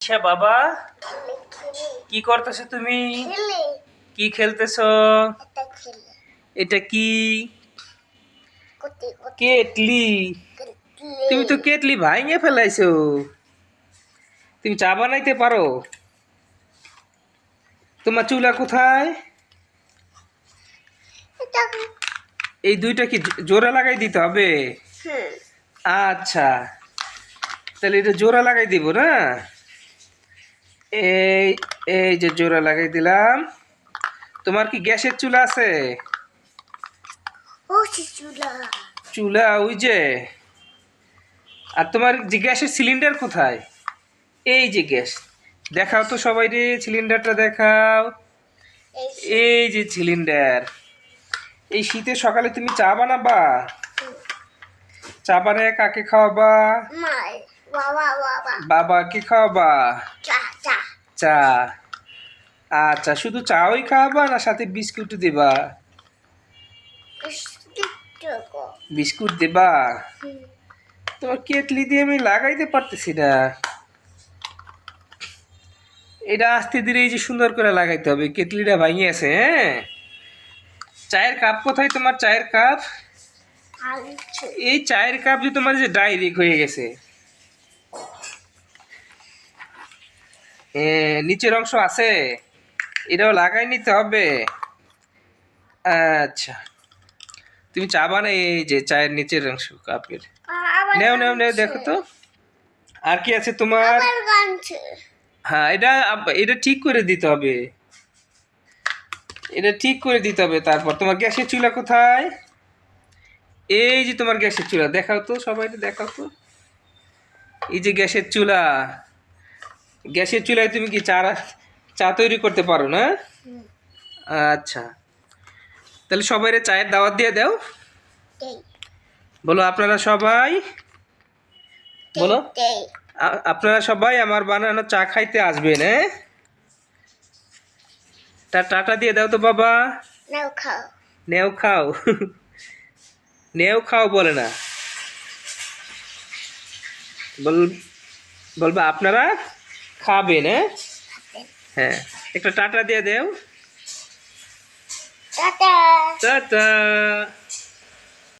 আচ্ছা বাবা। কি করতেছো তুমি? কি খেলতেছো? এটা কি? কোটি কোটি কেটলি। তুমি তো কেটলি ভাঙে ফেলাইছো। তুমি চা বানাইতে পারো। তোমার চুলা কোথায়? এই দুইটা কি জোড়া লাগাই দিতে হবে? আচ্ছা। তাহলে এটা জোড়া লাগাই দিব না? এই এই যে জোড়া লাগাই দিলাম। তোমার কি গ্যাসের চুলা আছে? চুলা। ওই যে। আর তোমার যে গ্যাসের সিলিন্ডার কোথায়? এই যে গ্যাস। দেখাও তো সবাই রে সিলিন্ডারটা দেখাও। এই যে। সিলিন্ডার। এই শীতে সকালে তুমি চা বানাবা? চা বানায় কাকে খাওয়াবা? বাবা বাবা। বাবাকে খাওয়াবা? চা। চা চা আচ্ছা শুধু চা চাওই খাওয়াবা না সাথে বিস্কুট দিবা? বিস্কুট দেবা? দিবা তোমার কেটলি দিয়ে আমি লাগাইতে পারতেছি না। এটা আস্তে ধীরে এই যে সুন্দর করে লাগাইতে হবে কেটলিটা ভাঙিয়ে আছে হ্যাঁ? চায়ের কাপ কোথায় তোমার চায়ের কাপ? এই চায়ের কাপ যে তোমার যে ডাইরেক্ট হয়ে গেছে। নিচের অংশ আছে। এটাও লাগাই নিতে হবে। আচ্ছা। তুমি চা বানাই এই যে চায়ের নিচের অংশ কাপের। নেও নেও নেও দেখো তো। আর কি আছে তোমার? হ্যাঁ এটা এটা ঠিক করে দিতে হবে। এটা ঠিক করে দিতে হবে তারপর। তোমার গ্যাসের চুলা কোথায়? এই যে তোমার গ্যাসের চুলা দেখাও তো সবাই দেখাও তো। এই যে গ্যাসের চুলা। গ্যাসের চুলায় তুমি কি চা চা তৈরি করতে পারো না? আচ্ছা। তাহলে সবাই চায়ের দাওয়াত দিয়ে দাও। বলো আপনারা সবাই? বলো। আপনারা সবাই আমার বানানো চা খাইতে আসবেন হ্যাঁ? তা টাটা দিয়ে দাও তো বাবা। নাও খাও। নেও খাও। নেও খাও বলে না। বল বলবা আপনারা? খাবেন হ্যাঁ হ্যাঁ একটা টাটা দিয়ে দেও। টাটা। টাটা।